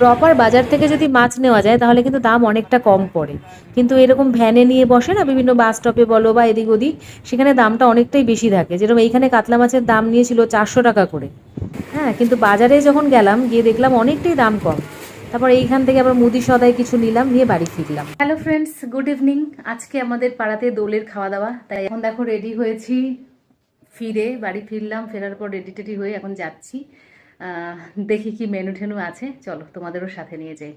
Proper বাজার থেকে যদি মাছ নেওয়া যায়, তাহলে কিন্তু দাম অনেকটা কম পড়ে। কিন্তু এরকম ভ্যানে নিয়ে বসে না, বিভিন্ন বাস স্টপে বলো বা এদিক ওদিক, সেখানে দামটা অনেকটাই বেশি থাকে। যেরকম এইখানে কাতলা মাছের দাম নিয়েছিল চারশো টাকা করে। হ্যাঁ কিন্তু বাজারে যখন গেলাম, গিয়ে দেখলাম অনেকটাই দাম কম। তারপর এইখান থেকে আবার মুদি সদায় কিছু নিলাম, নিয়ে বাড়ি ফিরলাম। হ্যালো ফ্রেন্ডস গুড ইভিনিং আজকে আমাদের পাড়াতে দোলের খাওয়া দাওয়া, তাই এখন দেখো রেডি হয়েছি। ফিরে বাড়ি ফিরলাম, ফেরার পর রেডি টেডি হয়ে এখন যাচ্ছি। দেখি কি মেনু ঠেনু আছে। চলো, তোমাদেরও সাথে নিয়ে যাই।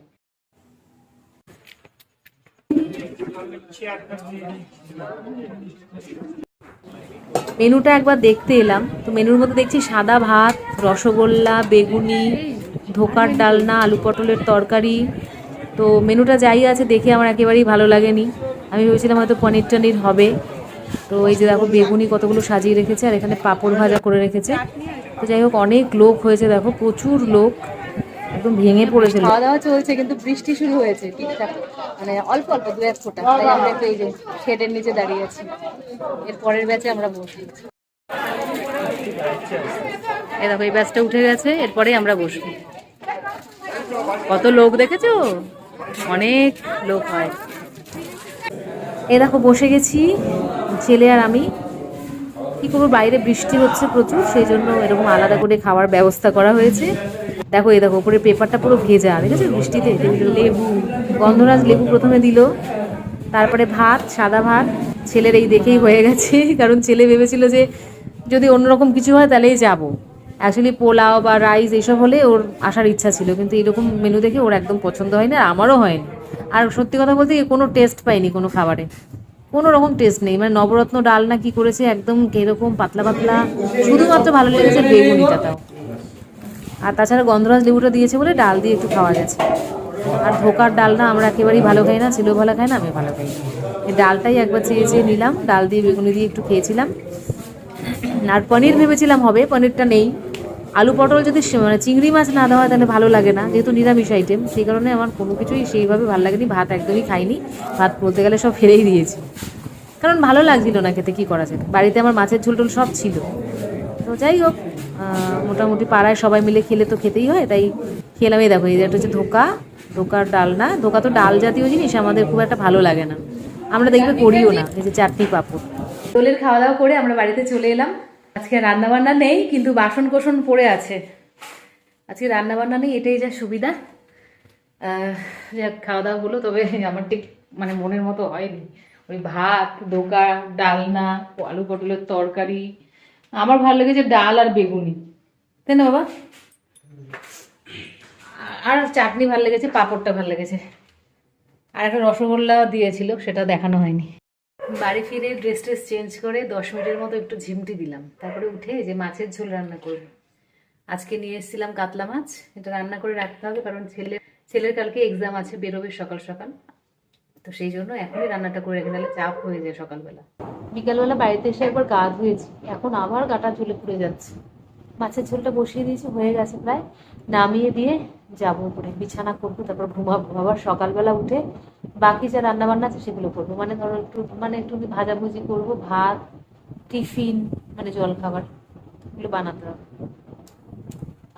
মেনুটা একবার দেখতে এলাম। তো মেনুর মধ্যে দেখছি সাদা ভাত, রসগোল্লা, বেগুনি, ধোকার ডালনা, আলু পটলের তরকারি। তো মেনুটা যাই আছে দেখে আমার একেবারেই ভালো লাগেনি। আমি ভেবেছিলাম হয়তো পনির টনির হবে। তো এই যে দেখো, বেগুনি কতগুলো সাজিয়ে রেখেছে, আর এখানে পাঁপড় ভাজা করে রেখেছে। তো যাই হোক অনেক লোক হয়েছে দেখো প্রচুর লোক। একদম ভেঙে পড়েছে খাওয়া দাওয়া চলছে কিন্তু বৃষ্টি শুরু হয়েছে ঠিকঠাক। মানে অল্প অল্প দু এক ফোঁটা। তাই আমরা একটু এই যে শেডের নিচে দাঁড়িয়ে আছি। এর পরের ব্যাচে আমরা বসি এই দেখো এই ব্যাচটা উঠে গেছে এরপরে আমরা বসবো। কত লোক দেখেছ? অনেক লোক হয়। এ দেখো বসে গেছি ছেলে আর আমি। কি করব? বাইরে বৃষ্টি হচ্ছে প্রচুর, সেই জন্য এরকম আলাদা করে খাওয়ার ব্যবস্থা করা হয়েছে। দেখো, এই দেখো, উপরে পেপারটা পুরো ভেজা, ঠিক আছে? বৃষ্টিতে লেবু, গন্ধরাজ লেবু প্রথমে দিল, তারপরে ভাত, সাদা ভাত, ছেলের এই দেখেই হয়ে গেছে, কারণ ছেলে ভেবেছিল যে যদি অন্যরকম কিছু হয় তাহলেই যাব। অ্যাকচুয়ালি পোলাও বা রাইস এইসব হলে ওর আসার ইচ্ছা ছিল, কিন্তু এরকম মেনু দেখে ওর একদম পছন্দ হয়নি আর আমারও হয়নি। আর সত্যি কথা বলতে কোনো টেস্ট পাইনি কোনো খাবারে। কোনো রকম টেস্ট নেই। মানে নবরত্ন ডাল না কি করেছে, একদম কীরকম পাতলা পাতলা, শুধুমাত্র ভালো লেগেছে বেগুনিটা তাও। আর তাছাড়া গন্ধরাজ লেবুটা দিয়েছে বলে ডাল দিয়ে একটু খাওয়া গেছে। আর ধোকার ডাল না আমরা একেবারেই ভালো খাই না ছেলেও ভালো খাই না, আমি ভালো খাই এই ডালটাই একবার চেয়ে চেয়ে নিলাম, ডাল দিয়ে বেগুনি দিয়ে একটু খেয়েছিলাম। আর পনির ভেবেছিলাম হবে, পনিরটা নেই। আলু পটল যদি মানে চিংড়ি মাছ না দেওয়া হয় তাহলে ভালো লাগে না, যেহেতু নিরামিষ আইটেম সেই কারণে আমার কোনো কিছুই সেইভাবে ভালো লাগেনি, ভাত একদমই খাইনি, ভাত বলতে গেলে সব ফেলেই দিয়েছি। কারণ ভালো লাগছিল না খেতে, কী করা যায় বাড়িতে আমার মাছের ঝোল টোল সব ছিল। তো যাই হোক মোটামুটি পাড়ায় সবাই মিলে খেলে তো খেতেই হয়, তাই খেলাম এই দেখো, এই একটা হচ্ছে ধোকা, ধোকার ডাল না ধোকা তো ডাল জাতীয় জিনিস, আমাদের খুব একটা ভালো লাগে না। আমরা দেখবে করিও না, এই যে চাটনি পাঁপড়। দোলের খাওয়া দাওয়া করে আমরা বাড়িতে চলে এলাম। আজকে রান্না বান্না নেই, কিন্তু বাসন কোসন পড়ে আছে। আজকে রান্না বান্না নেই, এটাই যা সুবিধা। খাওয়া দাওয়া হলো, তবে আমার ঠিক মানে মনের মতো হয়নি। ওই ভাত, ডোকা, ডালনা আলু পটলের তরকারি। আমার ভালো লেগেছে ডাল আর বেগুনি। তাই না, বাবা? আর চাটনি ভালো লেগেছে, পাঁপড়টা ভালো লেগেছে। আর একটা রসগোল্লা দিয়েছিল, সেটা দেখানো হয়নি। বাড়ি ফিরে ড্রেস ট্রেস চেঞ্জ করে দশ মিনিটের মতো একটু ঝিমটি দিলাম। তারপরে উঠে যে মাছের ঝোল রান্না করব। আজকে নিয়ে এসেছিলাম কাতলা মাছ। এটা রান্না করে রাখতে হবে কারণ ছেলে, ছেলের কালকে এক্সাম আছে, বেরোবে সকাল সকাল। তো সেই জন্য এখনই রান্নাটা করে রেখে তাহলে চাপ হয়ে যায় সকালবেলা। বিকালবেলা বাড়িতে এসে একবার গা ধুয়েছি। এখন আবার গাটা ঝুলে পুড়ে যাচ্ছে। মাছের ঝোলটা বসিয়ে দিয়েছি, হয়ে গেছে প্রায়। নামিয়ে দিয়ে যাব উপরে, বিছানা করব, তারপর ঘুমাবো আবার সকালবেলা উঠে বাকি যা রান্না বান্না আছে সেগুলো করব। মানে ধরো একটু মানে একটু ভাজাভুজি করব, ভাত, টিফিন মানে জল খাবার এগুলো বানাতে হবে।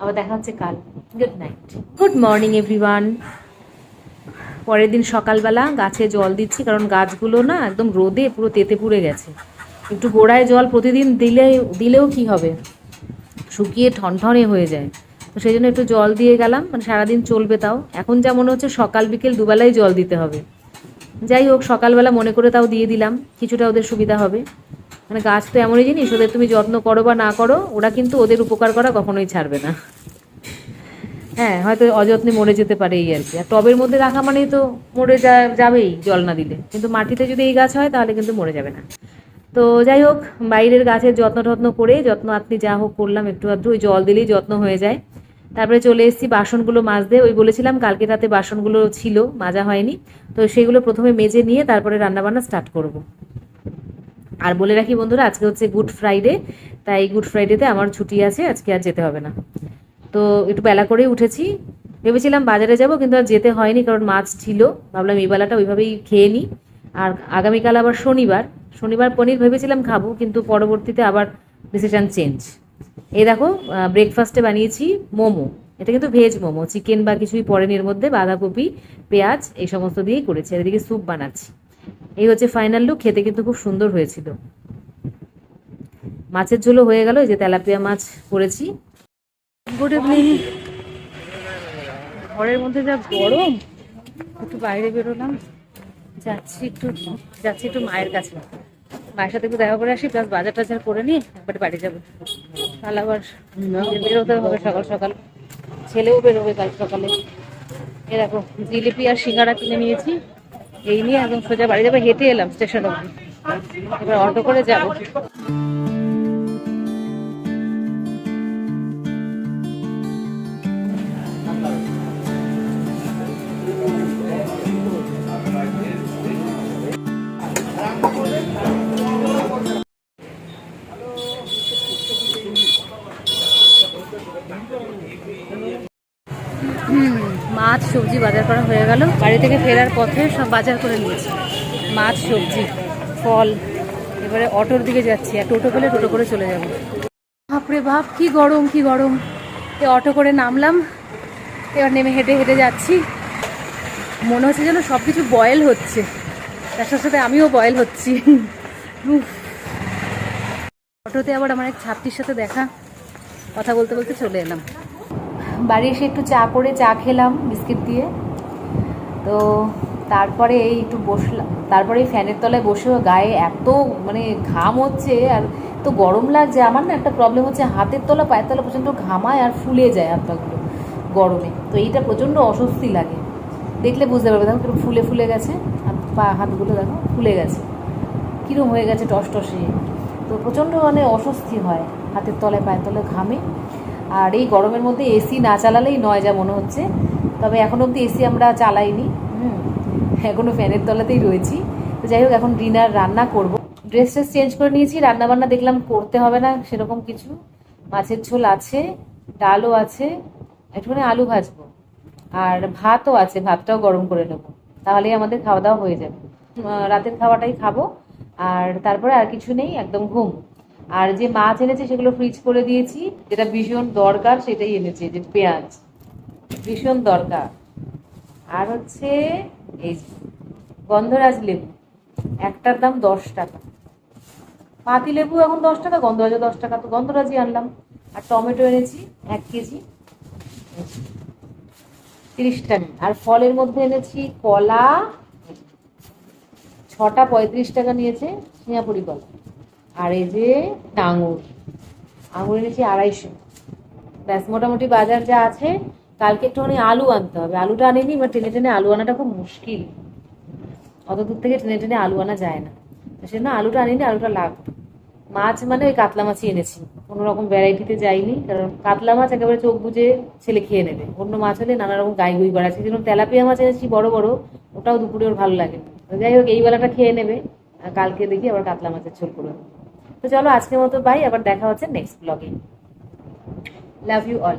আবার দেখা হচ্ছে কাল। Good night. Good morning, everyone. পরের দিন সকালবেলা গাছে জল দিচ্ছি, কারণ গাছগুলো না একদম রোদে পুরো তেতে পুড়ে গেছে। একটু গোড়ায় জল প্রতিদিন দিলে, দিলেও কি হবে? শুকিয়ে ঠনঠনে হয়ে যায়। তো সেই জন্য একটু জল দিয়ে গেলাম মানে সারাদিন চলবে তাও। এখন যা মনে হচ্ছে সকাল বিকেল দুবেলাই জল দিতে হবে। যাই হোক, সকালবেলা মনে করে তাও দিয়ে দিলাম, কিছুটা ওদের সুবিধা হবে। মানে গাছ তো এমনই জিনিস, ওদের তুমি যত্ন করো বা না করো, ওরা কিন্তু ওদের উপকার করা কখনোই ছাড়বে না। হ্যাঁ হয়তো অযত্নে মরে যেতে পারে এই আর কি। আর টবের মধ্যে রাখা মানেই তো মরে যাবেই জল না দিলে। কিন্তু মাটিতে যদি এই গাছ হয়, তাহলে কিন্তু মরে যাবে না। তো যাই হোক, বাইরের গাছের যত্ন টত্ন করে যত্ন আপনি যা হোক করলাম, একটু আধটু ওই জল দিলেই যত্ন হয়ে যায়। তারপরে চলে এসেছি বাসনগুলো মাজতে, ওই বলেছিলাম কালকে রাতে বাসনগুলো ছিল, মাজা হয়নি। তো সেগুলো প্রথমে মেজে নিয়ে তারপরে রান্নাবান্না স্টার্ট করব। আর বলে রাখি বন্ধুরা, আজকে হচ্ছে গুড ফ্রাইডে তাই গুড ফ্রাইডেতে আমার ছুটি আছে, আজকে আর যেতে হবে না। তো একটু বেলা করেই উঠেছি। ভেবেছিলাম বাজারে যাব, কিন্তু আর যেতে হয়নি, কারণ মাছ ছিল। ভাবলাম এই বেলাটা ওইভাবেই খেয়ে নিই আর আগামীকাল আবার শনিবার শনিবার পনির ভেবেছিলাম খাব, কিন্তু পরবর্তীতে আবার ডিসিশন চেঞ্জ এই দেখো ব্রেকফাস্টে বানিয়েছি মোমো। এটা কিন্তু ভেজ মোমো চিকেন বা কিছুই পড়েনি এর মধ্যে, বাঁধাকপি, পেঁয়াজ, এই সমস্ত দিয়েই করেছি এদিকে স্যুপ বানাচ্ছি। এই হচ্ছে ফাইনাল লুক খেতে কিন্তু খুব সুন্দর হয়েছিল। মাছের ঝোলও হয়ে গেল, এই যে তেলাপিয়া মাছ করেছি। গুড ইভিনিং ঘরের মধ্যে যা গরম, একটু বাইরে বেরোলাম। যাচ্ছি একটু যাচ্ছি একটু মায়ের কাছে। মায়ের সাথে একটু দেখা করে আসি প্লাস বাজার টাজার করে নিয়ে একবার বাড়ি যাব। তাহলে আবার বেরোতে হবে সকাল সকাল। ছেলেও বেরোবে কাল সকালে। এ দেখো, জিলিপি আর সিঙ্গারা কিনে নিয়েছি। এই নিয়ে একদম সোজা বাড়ি যাবে, হেঁটে এলাম স্টেশন অব্দি এবার অটো করে যাব। বাজার করা হয়ে গেল। বাড়ি থেকে ফেরার পথে সব বাজার করে নিয়েছি। মাছ, সবজি, ফল, এবারে অটোর দিকে যাচ্ছি আর টোটো পেলে টোটো করে চলে যাব। বাপরে বাপ, কি গরম কি গরম। এ অটো করে নামলাম, এবার নেমে হেঁটে হেঁটে যাচ্ছি। মনে হচ্ছে যেন সব কিছু বয়েল হচ্ছে। তার সাথে সাথে আমিও বয়েল হচ্ছি। অটোতে আবার আমার এক ছাত্রীর সাথে দেখা, কথা বলতে বলতে চলে এলাম। বাড়ি এসে একটু চা করে চা খেলাম, বিস্কিট দিয়ে। তো তারপরে এই একটু বসলাম। তারপরে ফ্যানের তলায় বসেও গায়ে এত মানে ঘাম হচ্ছে আর তো গরম লাগছে। আমার না একটা প্রবলেম হচ্ছে, হাতের তলা, পায়ের তলা প্রচণ্ড ঘামায় আর ফুলে যায় হাত গরমে। তো এইটা প্রচণ্ড অস্বস্তি লাগে। দেখলে বুঝতে পারবে, দেখো কীরকম ফুলে ফুলে গেছে। পা, হাতগুলো দেখো ফুলে গেছে। কীরকম হয়ে গেছে টস টসে তো প্রচণ্ড মানে অস্বস্তি হয় হাতের তলায়, পায়ের তলায় ঘামে। আর এই গরমের মধ্যে এসি না চালালেই নয় যা মনে হচ্ছে। তবে এখন অবধি এসি আমরা চালাইনি। হুম এখনও ফ্যানের তলাতেই রয়েছি। তো যাই হোক, এখন ডিনার, রান্না করব। ড্রেস ট্রেস চেঞ্জ করে নিয়েছি রান্না বান্না দেখলাম করতে হবে না, সেরকম কিছু। মাছের ঝোল আছে, ডালও আছে, একটুখানি আলু ভাজবো। আর ভাতও আছে, ভাতটাও গরম করে নেব। তাহলেই আমাদের খাওয়া দাওয়া হয়ে যাবে। রাতের খাওয়াটাই খাব। আর তারপরে আর কিছু নেই, একদম ঘুম। আর যে মাছ এনেছে সেগুলো ফ্রিজ করে দিয়েছি। যেটা ভীষণ দরকার সেটাই এনেছে, যে পেঁয়াজ। ভীষণ দরকার। আর হচ্ছে এই গন্ধরাজ লেবু, একটার দাম দশ টাকা। পাতি লেবু এখন দশ টাকা, গন্ধরাজও দশ টাকা। তো গন্ধরাজই আনলাম। আর টমেটো এনেছি, এক কেজি। তিরিশ টাকা। আর ফলের মধ্যে এনেছি কলা, ছটা পঁয়ত্রিশ টাকা নিয়েছে, সিঙ্গাপুরি কলা। আর এই যে আঙুর আঙুর এনেছি আড়াইশো। ব্যাস, মোটামুটি বাজার যা আছে, কালকে একটুখানি আলু আনতে হবে। আলুটা আনিনি, এবার টেনে টেনে আলু আনাটা খুব মুশকিল। অত দূর থেকে টেনে টেনে আলু আনা যায় না। তো সেজন্য আলুটা আনিনি, আলুটা লাগবে মাছ মানে ওই কাতলা মাছই এনেছি। কোনো রকম ভ্যারাইটিতে যাইনি, কারণ কাতলা মাছ একেবারে চোখ বুঝে ছেলে খেয়ে নেবে। অন্য মাছ হলে নানা রকম গাই গুই করা আছে যেরকম তেলাপিয়া মাছ এনেছি, বড় বড়, ওটাও দুপুরে ওর ভালো লাগে না। যাই হোক, এই বেলাটা খেয়ে নেবে। কালকে দেখি আবার কাতলা মাছের ঝোল করে নেব। তো চলো আজকের মতো বাই আবার দেখা হচ্ছে নেক্সট ব্লগে লাভ ইউ অল